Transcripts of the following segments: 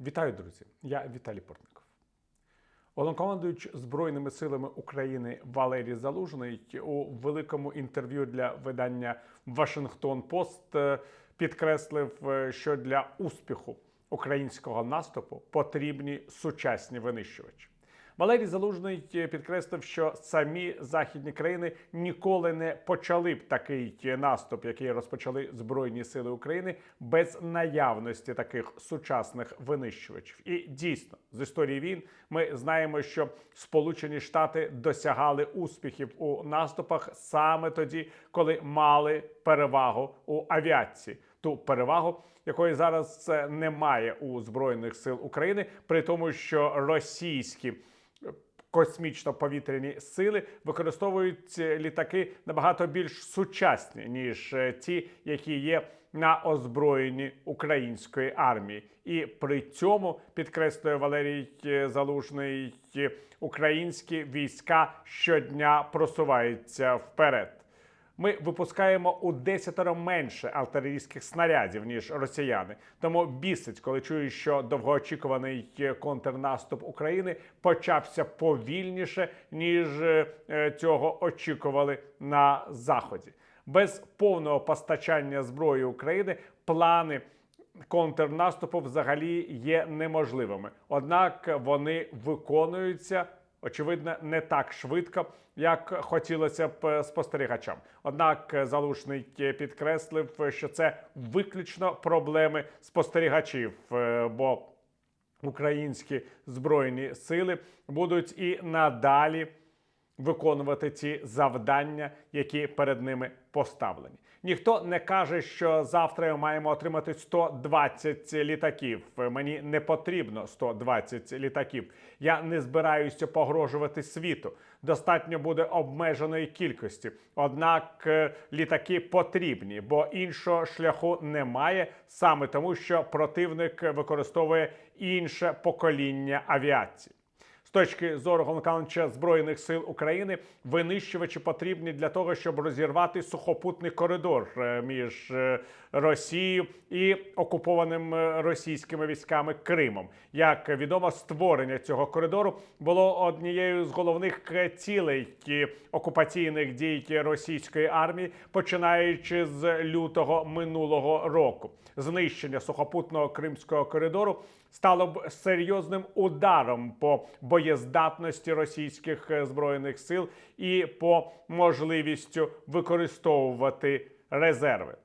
Вітаю, друзі! Я Віталій Портников. Головнокомандуючий Збройними силами України Валерій Залужний у великому інтерв'ю для видання Вашингтон Пост підкреслив, що для успіху українського наступу потрібні сучасні винищувачі. Валерій Залужний підкреслив, що самі західні країни ніколи не почали б такий наступ, який розпочали Збройні Сили України, без наявності таких сучасних винищувачів. І дійсно, з історії війн ми знаємо, що Сполучені Штати досягали успіхів у наступах саме тоді, коли мали перевагу у авіації. Ту перевагу, якої зараз е, немає у збройних сил України, при тому, що російські космічно-повітряні сили використовують е, літаки набагато більш сучасні ніж е, ті, які є на озброєнні української армії, і при цьому підкреслює Валерій е, Залужний, українські війська щодня просуваються вперед. Ми випускаємо у десятеро менше артилерійських снарядів ніж росіяни. Тому бісить, коли чую, що довгоочікуваний е, контрнаступ України почався повільніше, ніж е, е, цього очікували на заході. Без повного постачання зброї України плани контрнаступу взагалі є неможливими однак вони виконуються очевидно, не так швидко, як хотілося б спостерігачам. Однак залушний підкреслив, що це виключно проблеми спостерігачів, е, бо українські збройні сили будуть і надалі виконувати ті завдання, які перед ними поставлені. Ніхто не каже, що завтра маємо отримати 120 літаків. Мені не потрібно 120 літаків. Я не збираюся погрожувати світу. Достатньо буде обмеженої кількості. Однак е, літаки потрібні, бо іншого шляху немає, саме тому, що противник використовує інше покоління авіації. Точки зору головнокомандувача збройних сил України винищувачі потрібні для того, щоб розірвати сухопутний коридор е, між е, Росією і окупованим е, російськими військами Кримом. Як відомо, створення цього коридору було однією з головних цілей окупаційних дій російської армії, починаючи з лютого минулого року. Знищення сухопутного кримського коридору стало б серйозним ударом по боєздатності російських е, збройних сил і по можливістю використовувати резерви.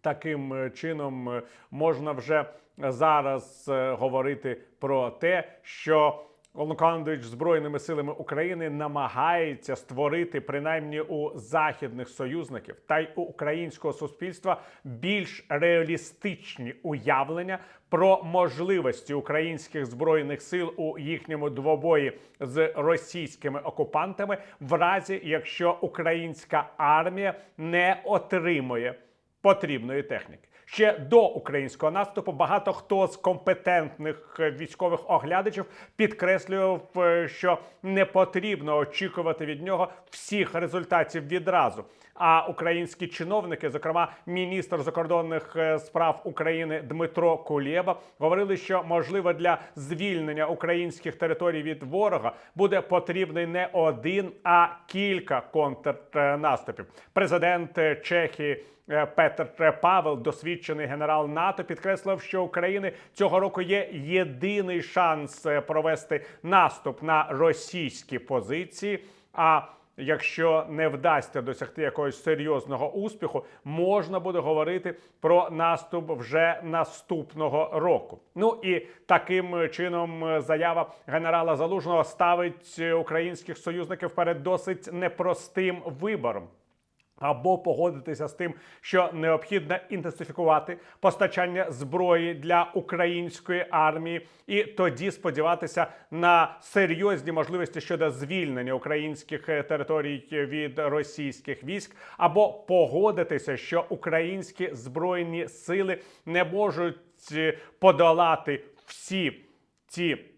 Таким е, чином е, можна вже зараз говорити про те, що Головнокомандуючий збройними силами України намагається створити принаймні у західних союзників та й у українського суспільства більш реалістичні уявлення про можливості українських збройних сил у їхньому двобої з російськими окупантами, в разі якщо українська армія не отримує потрібної техніки. Ще до українського наступу багато хто з компетентних е, військових оглядачів підкреслював, е, що не потрібно очікувати від нього всіх результатів відразу. А українські чиновники, зокрема міністр закордонних е, справ України Дмитро Кулєба, говорили, що можливо для звільнення українських територій від ворога буде потрібний не один, а кілька контрнаступів. Президент Чехії. Е, Петр Павел, досвідчений генерал НАТО, підкреслив, що України цього року є єдиний шанс е, провести наступ на російські позиції. А Якщо не вдасться досягти якогось серйозного успіху, можна буде говорити про наступ вже наступного року. Ну і таким чином е, заява генерала Залужного ставить українських союзників перед досить непростим вибором. Або погодитися з тим, що необхідно інтенсифікувати постачання зброї для української армії, і тоді сподіватися на серйозні можливості щодо звільнення українських е, територій від російських військ, або погодитися, що українські збройні сили не можуть е, подолати всі ці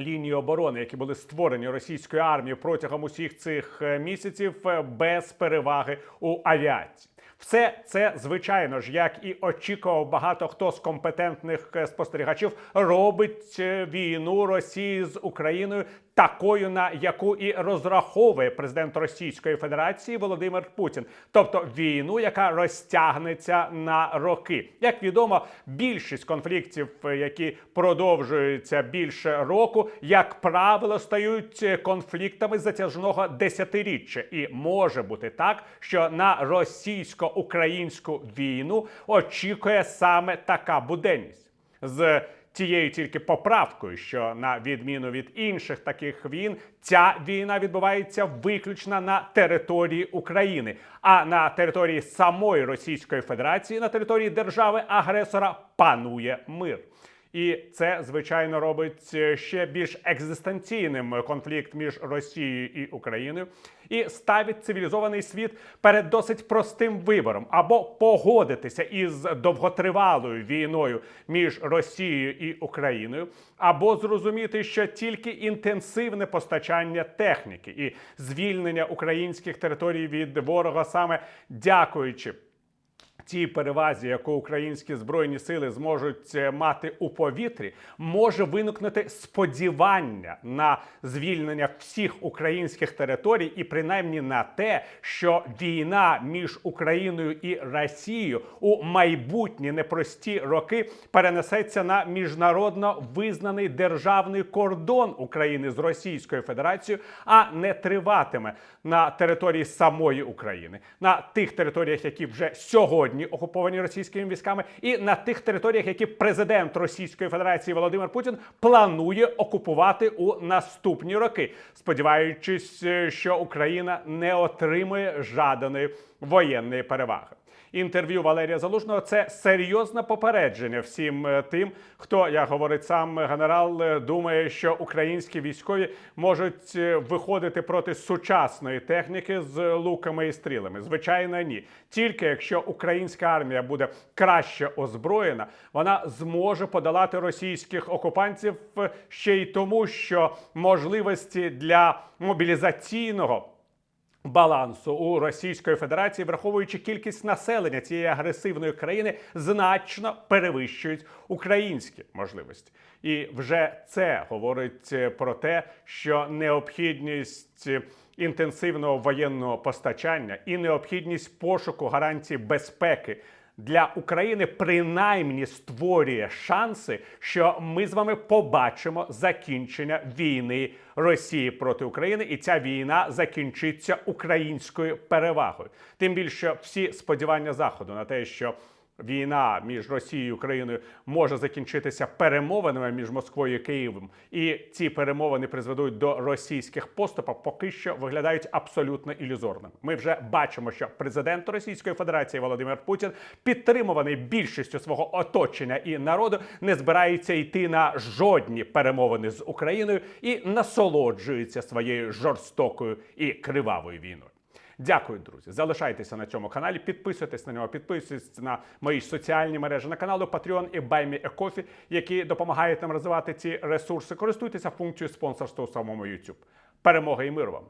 лінії оборони, які були створені російською армією протягом усіх цих е, місяців, е, без переваги у авіації. Все це, звичайно ж, як і очікував багато хто з компетентних е, спостерігачів, робить е, війну Росії з Україною такою, на яку і розраховує президент Російської Федерації Володимир Путін, тобто війну, яка розтягнеться на роки. Як відомо, більшість конфліктів, е, які продовжуються більше року, як правило, стають конфліктами затяжного десятиріччя, і може бути так, що на російсько-українську війну очікує саме така буденність з тією тільки поправкою, що на відміну від інших таких війн, ця війна відбувається виключно на території України, а на території самої Російської Федерації, на території держави-агресора панує мир. І це звичайно робить е, ще більш екзистенційним конфлікт між Росією і Україною. І ставить цивілізований світ перед досить простим вибором або погодитися із довготривалою війною між Росією і Україною, або зрозуміти, що тільки інтенсивне постачання техніки і звільнення українських територій від ворога саме дякуючи тій перевазі, яку українські збройні сили зможуть е, мати у повітрі, може виникнути сподівання на звільнення всіх українських територій, і принаймні на те, що війна між Україною і Росією у майбутні непрості роки перенесеться на міжнародно визнаний державний кордон України з Російською Федерацією, а не триватиме на території самої України, на тих територіях, які вже сьогодні окуповані російськими військами, і на тих територіях, які президент Російської Федерації Володимир Путін планує окупувати у наступні роки, сподіваючись, е, що Україна не отримує жаданої воєнної переваги. Інтерв'ю Валерія Залужного це серйозне попередження всім е, тим, хто, як говорить сам генерал, е, думає, що українські військові можуть е, виходити проти сучасної техніки з луками і стрілами. Звичайно, ні. Тільки якщо українська армія буде краще озброєна, вона зможе подолати російських окупантів ще й тому, що можливості для мобілізаційного балансу у Російської Федерації, враховуючи кількість населення цієї агресивної країни, значно перевищують українські можливості. І вже це говорить е, про те, що необхідність е, інтенсивного воєнного постачання і необхідність пошуку гарантій безпеки. Для України принаймні створює шанси, що ми з вами побачимо закінчення війни Росії проти України, і ця війна закінчиться українською перевагою. Тим більше всі сподівання заходу на те, що війна між Росією і Україною може закінчитися перемовинами між Москвою і Києвом, і ці перемовини призведуть до російських поступок, поки що виглядають абсолютно ілюзорними. Ми вже бачимо, що президент Російської Федерації Володимир Путін, підтримуваний більшістю свого оточення і народу, не збирається йти на жодні перемовини з Україною і насолоджується своєю жорстокою і кривавою війною. Дякую, друзі. Залишайтеся на цьому каналі, підписуйтесь на нього, підписуйтесь на мої соціальні мережі на каналу Patreon і BuyMeACoffee, які допомагають нам розвивати ці ресурси. Користуйтеся функцією спонсорства у самому YouTube. Перемоги і миру вам!